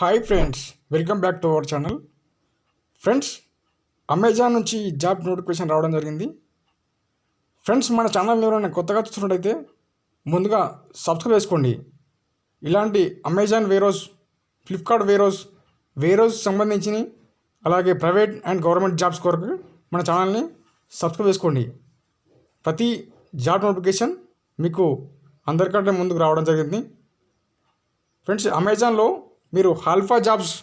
Hi friends welcome back to our channel friends Amazon నుంచి job notification రావడం జరిగింది. Friends మన ఛానల్ని ఎవరైనా కొత్తగా చూస్తున్నట్టయితే ముందుగా సబ్స్క్రైబ్ చేసుకోండి. ఇలాంటి అమెజాన్ వేరోస్ ఫ్లిప్కార్ట్ వేరోస్ వేరోస్ సంబంధించిన అలాగే ప్రైవేట్ అండ్ గవర్నమెంట్ జాబ్స్ కొరకు మన ఛానల్ని సబ్స్క్రైబ్ చేసుకోండి. ప్రతి జాబ్ నోటిఫికేషన్ మీకు అందరికంటే ముందుకు రావడం జరిగింది. ఫ్రెండ్స్ అమెజాన్లో మీరు ఆల్ఫా జాబ్స్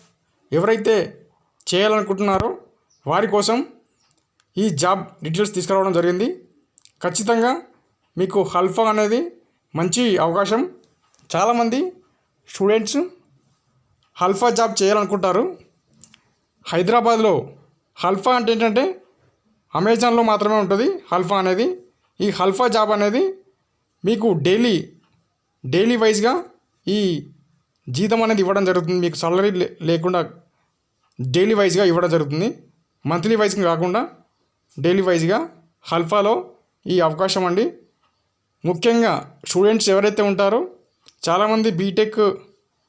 ఎవరైతే చేయాలనుకుంటున్నారో వారి కోసం ఈ జాబ్ డీటెయిల్స్ తీసుకురావడం జరిగింది. ఖచ్చితంగా మీకు హల్ఫా అనేది మంచి అవకాశం. చాలామంది స్టూడెంట్స్ హల్ఫా జాబ్ చేయాలనుకుంటారు. హైదరాబాద్లో హల్ఫా అంటే ఏంటంటే అమెజాన్లో మాత్రమే ఉంటుంది హల్ఫా అనేది. ఈ హల్ఫా జాబ్ అనేది మీకు డైలీ డైలీ వైజ్గా ఈ జీతం అనేది ఇవ్వడం జరుగుతుంది. మీకు సాలరీ లేకుండా డైలీ వైజ్గా ఇవ్వడం జరుగుతుంది. మంత్లీ వైజ్గా కాకుండా డైలీ వైజ్గా హల్ఫాలో ఈ అవకాశం అండి. ముఖ్యంగా స్టూడెంట్స్ ఎవరైతే ఉంటారో చాలామంది బీటెక్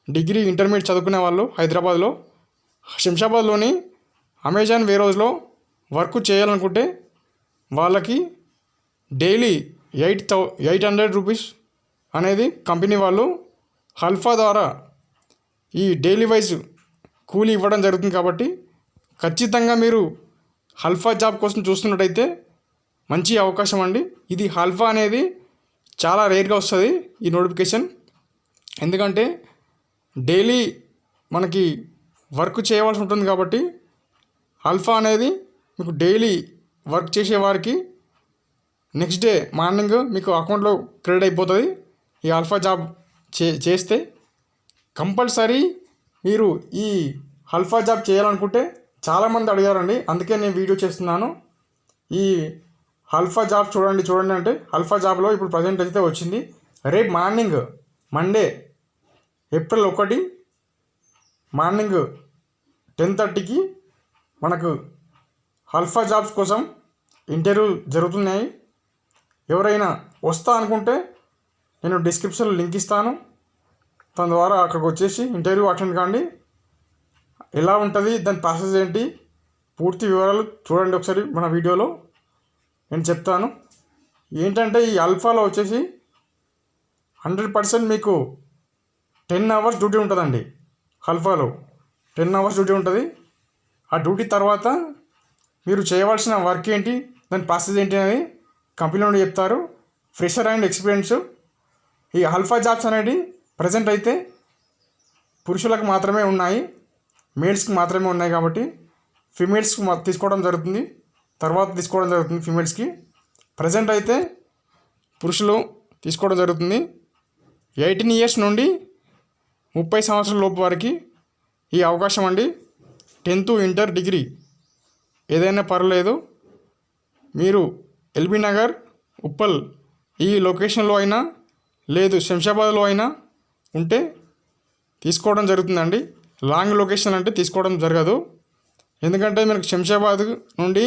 డిగ్రీ ఇంటర్మీడియట్ చదువుకునే వాళ్ళు హైదరాబాద్లో. శంషాబాద్లోని అమెజాన్ వేరోజ్లో వర్క్ చేయాలనుకుంటే వాళ్ళకి daily eight thou eight hundred rupees అనేది కంపెనీ వాళ్ళు హల్ఫా ద్వారా ఈ డైలీ వైజ్ కూలీ ఇవ్వడం జరుగుతుంది కాబట్టి ఖచ్చితంగా మీరు హల్ఫా జాబ్ కోసం చూస్తున్నట్టయితే మంచి అవకాశం అండి. ఇది హల్ఫా అనేది చాలా రేర్గా వస్తుంది ఈ నోటిఫికేషన్. ఎందుకంటే డైలీ మనకి వర్క్ చేయవలసి ఉంటుంది కాబట్టి అల్ఫా అనేది మీకు డైలీ వర్క్ చేసేవారికి నెక్స్ట్ డే మార్నింగ్ మీకు అకౌంట్లో క్రెడిట్ అయిపోతుంది. ఈ ఆల్ఫా జాబ్ చే చేస్తే కంపల్సరీ మీరు ఈ హల్ఫా జాబ్ చేయాలనుకుంటే చాలామంది అడిగారండి. అందుకే నేను వీడియో చేస్తున్నాను. ఈ హల్ఫా జాబ్ చూడండి చూడండి అంటే హల్ఫా జాబ్లో ఇప్పుడు ప్రజెంట్ అయితే వచ్చింది. రేపు మార్నింగ్ మండే ఏప్రిల్ ఒకటి మార్నింగ్ టెన్ థర్టీకి మనకు హల్ఫా జాబ్స్ కోసం ఇంటర్వ్యూ జరుగుతున్నాయి. ఎవరైనా వస్తా అనుకుంటే నేను డిస్క్రిప్షన్లో లింక్ ఇస్తాను. తన ద్వారా అక్కడికి వచ్చేసి ఇంటర్వ్యూ అటెండ్ కాండి. ఎలా ఉంటుంది దాని ప్రాసెస్ ఏంటి పూర్తి వివరాలు చూడండి ఒకసారి మన వీడియోలో. నేను చెప్తాను. ఏంటంటే ఈ అల్ఫాలో వచ్చేసి హండ్రెడ్ పర్సెంట్ మీకు టెన్ అవర్స్ డ్యూటీ ఉంటుందండి. అల్ఫాలో టెన్ అవర్స్ డ్యూటీ ఉంటుంది. ఆ డ్యూటీ తర్వాత మీరు చేయవలసిన వర్క్ ఏంటి దాని ప్రాసెస్ ఏంటి అనేది కంపెనీ నుండి చెప్తారు. Fresher and experience. ఈ అల్ఫా జాబ్స్ అనేది ప్రజెంట్ అయితే పురుషులకు మాత్రమే ఉన్నాయి మేల్స్కి మాత్రమే ఉన్నాయి కాబట్టి ఫిమేల్స్కి తీసుకోవడం జరుగుతుంది తర్వాత తీసుకోవడం జరుగుతుంది ఫిమేల్స్కి ప్రజెంట్ అయితే పురుషులు తీసుకోవడం జరుగుతుంది. ఎయిటీన్ ఇయర్స్ నుండి ముప్పై సంవత్సరాల లోపు వారికి ఈ అవకాశం అండి. టెన్త్ ఇంటర్ డిగ్రీ ఏదైనా పర్వాలేదు. మీరు ఎల్బీ నగర్ ఉప్పల్ ఈ లొకేషన్లో అయినా లేదు శంషాబాద్లో అయినా ఉంటే తీసుకోవడం జరుగుతుందండి. లాంగ్ లొకేషన్ అంటే తీసుకోవడం జరగదు. ఎందుకంటే మనకు శంషాబాద్ నుండి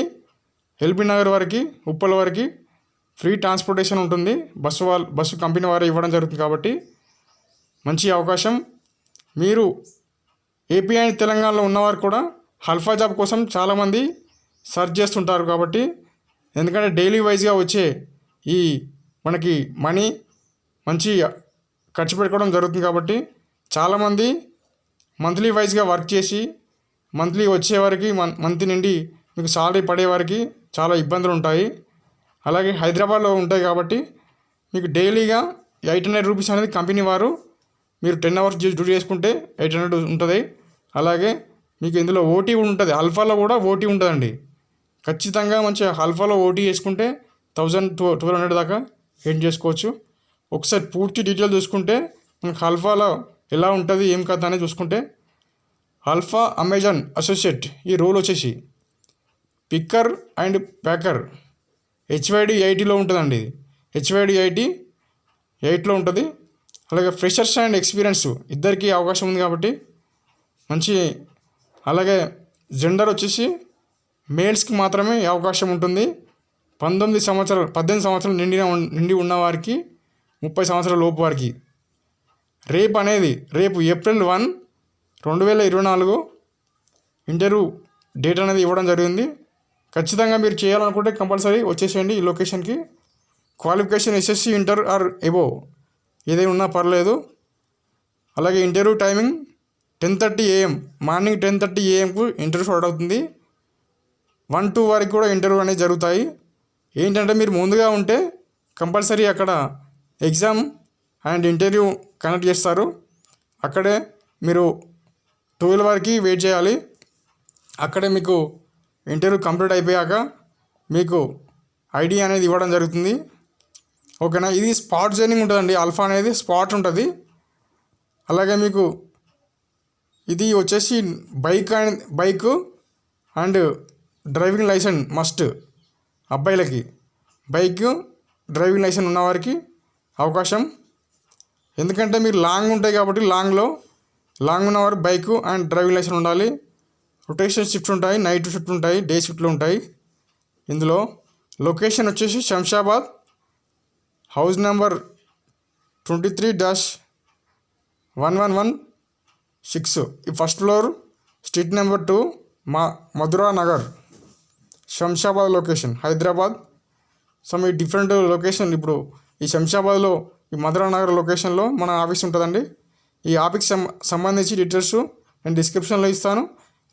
ఎల్బీ నగర్ వరకు ఉప్పల్ వరకు ఫ్రీ ట్రాన్స్పోర్టేషన్ ఉంటుంది. బస్సు వాళ్ళు బస్సు కంపెనీ వారు ఇవ్వడం జరుగుతుంది కాబట్టి మంచి అవకాశం. మీరు ఏపీ అండ్ తెలంగాణలో ఉన్నవారు కూడా హల్ఫా జాబ్ కోసం చాలామంది సర్చ్ చేస్తుంటారు కాబట్టి ఎందుకంటే డైలీ వైజ్గా వచ్చే ఈ మనకి మనీ మంచి ఖర్చు పెట్టుకోవడం జరుగుతుంది కాబట్టి చాలామంది మంత్లీ వైజ్గా వర్క్ చేసి మంత్లీ వచ్చే మన్ మంత్ నుండి మీకు సాలరీ పడే చాలా ఇబ్బందులు ఉంటాయి. అలాగే హైదరాబాద్లో ఉంటాయి కాబట్టి మీకు డైలీగా ఎయిట్ హండ్రెడ్ రూపీస్ అనేది కంపెనీ వారు మీరు టెన్ అవర్స్ డ్యూటీ చేసుకుంటే ఎయిట్ హండ్రెడ్ ఉంటుంది. అలాగే మీకు ఇందులో ఓటీ ఉంటుంది. అల్ఫాలో కూడా ఓటీ ఉంటుందండి. ఖచ్చితంగా మంచిగా అల్ఫాలో ఓటీ చేసుకుంటే థౌజండ్ టూ ట్వెల్వ్ హండ్రెడ్ దాకా ఎయిన్ చేసుకోవచ్చు. ఒకసారి పూర్తి డీటెయిల్ చూసుకుంటే మనకు అల్ఫాలో ఎలా ఉంటుంది ఏం కథ అనేది చూసుకుంటే అల్ఫా అమెజాన్ అసోసియేట్ ఈ రోల్ వచ్చేసి పిక్కర్ అండ్ ప్యాకర్. హెచ్వైడి ఐటీలో ఉంటుందండి ఇది. హెచ్వైడి ఐటీ ఎయిట్లో ఉంటుంది. అలాగే ఫ్రెషర్స్ అండ్ ఎక్స్పీరియన్స్ ఇద్దరికి అవకాశం ఉంది కాబట్టి మంచి అలాగే జెండర్ వచ్చేసి మేల్స్కి మాత్రమే అవకాశం ఉంటుంది. పంతొమ్మిది సంవత్సరాలు పద్దెనిమిది సంవత్సరాలు నిండిన నిండి ఉన్నవారికి ముప్పై సంవత్సరాల లోపు వారికి. రేపు అనేది రేపు ఏప్రిల్ వన్ రెండు వేల ఇరవై నాలుగు ఇంటర్వ్యూ డేట్ అనేది ఇవ్వడం జరిగింది. ఖచ్చితంగా మీరు చేయాలనుకుంటే కంపల్సరీ వచ్చేసేయండి ఈ లొకేషన్కి. Qualification SSC inter or above ఏదైనా ఉన్నా పర్లేదు. అలాగే interview timing ten thirty AM morning ten thirty ఏఎంకు interview start అవుతుంది. వన్ టూ వరకు కూడా ఇంటర్వ్యూ అనేది జరుగుతాయి. ఏంటంటే మీరు ముందుగా ఉంటే కంపల్సరీ అక్కడ ఎగ్జామ్ అండ్ ఇంటర్వ్యూ కండక్ట్ చేస్తారు. అక్కడే మీరు ట్వెల్వ్ వరకు వెయిట్ చేయాలి. అక్కడే మీకు ఇంటర్వ్యూ కంప్లీట్ అయిపోయాక మీకు ఐడి అనేది ఇవ్వడం జరుగుతుంది. ఓకేనా? ఇది స్పాట్ జర్నింగ్ ఉంటుందండి. అల్ఫా అనేది స్పాట్ ఉంటుంది. అలాగే మీకు ఇది వచ్చేసి bike and bike and driving license must అబ్బాయిలకి. బైక్ డ్రైవింగ్ లైసెన్స్ ఉన్నవారికి అవకాశం? ఎందుకంటే మీరు లాంగ్ ఉంటాయి కాబట్టి లాంగ్లో. లాంగ్ ఉన్నవారు బైక్ అండ్ డ్రైవింగ్ లైసెన్స్ ఉండాలి. రొటేషన్ షిఫ్ట్స్ ఉంటాయి నైట్ షిఫ్ట్ ఉంటాయి డే షిఫ్ట్లు ఉంటాయి. ఇందులో లొకేషన్ వచ్చేసి Shamshabad house number twenty three dash one one one six. ఈ first floor street number two మా మధురా నగర్. శంషాబాద్ లొకేషన్ హైదరాబాద్. సో మీ డిఫరెంట్ లొకేషన్ ఇప్పుడు ఈ శంషాబాద్లో ఈ మధురా నగర్ లొకేషన్లో మన ఆఫీస్ ఉంటుందండి. ఈ ఆఫీస్ సం సంబంధించి డీటెయిల్స్ నేను డిస్క్రిప్షన్లో ఇస్తాను.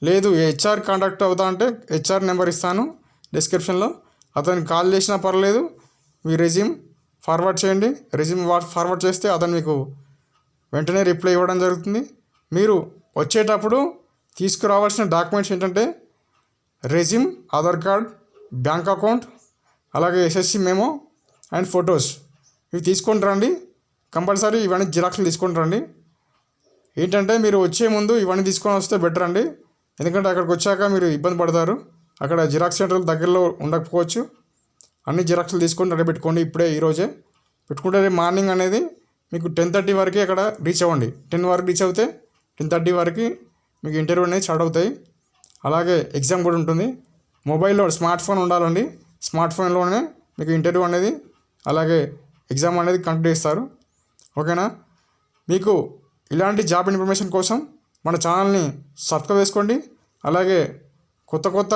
లేదు హెచ్ఆర్ కాంటాక్ట్ అవుతా అంటే హెచ్ఆర్ నెంబర్ ఇస్తాను డిస్క్రిప్షన్లో. అతనికి కాల్ చేసినా పర్లేదు మీ రెజ్యూమ్ ఫార్వర్డ్ చేయండి. రెజ్యూమ్ ఫార్వర్డ్ చేస్తే అతను మీకు వెంటనే రిప్లై ఇవ్వడం జరుగుతుంది. మీరు వచ్చేటప్పుడు తీసుకురావాల్సిన డాక్యుమెంట్స్ ఏంటంటే resume Aadhaar card bank account అలాగే ఎస్ఎస్సి మేమో అండ్ ఫొటోస్. ఇవి తీసుకొని రండి. కంపల్సరీ ఇవన్నీ జిరాక్స్లు తీసుకొని రండి. ఏంటంటే మీరు వచ్చే ముందు ఇవన్నీ తీసుకొని వస్తే బెటర్ అండి. ఎందుకంటే అక్కడికి వచ్చాక మీరు ఇబ్బంది పడతారు. అక్కడ జిరాక్స్ సెంటర్లు దగ్గరలో ఉండకపోవచ్చు. అన్ని జిరాక్స్లు తీసుకొని రెడీ పెట్టుకోండి ఇప్పుడే ఈరోజే. పెట్టుకుంటే రేపు మార్నింగ్ అనేది మీకు టెన్ థర్టీ వరకు అక్కడ రీచ్ అవ్వండి. టెన్ వరకు రీచ్ అవుతే టెన్ థర్టీ వరకు మీకు ఇంటర్వ్యూ అనేది స్టార్ట్ అవుతాయి. అలాగే ఎగ్జామ్ కూడా ఉంటుంది. మొబైల్లో స్మార్ట్ ఫోన్ ఉండాలండి. స్మార్ట్ ఫోన్లోనే మీకు ఇంటర్వ్యూ అనేది అలాగే ఎగ్జామ్ అనేది కండక్ట్ చేస్తారు. ఓకేనా? మీకు ఇలాంటి జాబ్ ఇన్ఫర్మేషన్ కోసం మన ఛానల్ని సబ్స్క్రైబ్ చేసుకోండి. అలాగే కొత్త కొత్త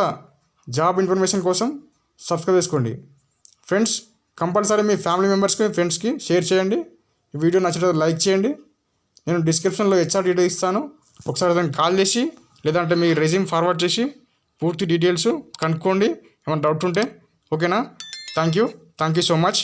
జాబ్ ఇన్ఫర్మేషన్ కోసం సబ్స్క్రైబ్ చేసుకోండి. ఫ్రెండ్స్ కంపల్సరీ మీ ఫ్యామిలీ మెంబర్స్కి ఫ్రెండ్స్కి షేర్ చేయండి. ఈ వీడియో నచ్చినట్లయితే లైక్ చేయండి. నేను డిస్క్రిప్షన్లో హెచ్ఆర్ డీటెయిల్ ఇస్తాను. ఒకసారి దాన్ని కాల్ చేసి లేదంటే మీ రెజ్యూమ్ ఫార్వర్డ్ చేసి పూర్తి డీటెయిల్స్ కనుక్కోండి. ఏమైనా డౌట్ ఉంటే ఓకేనా? Thank you. Thank you so much.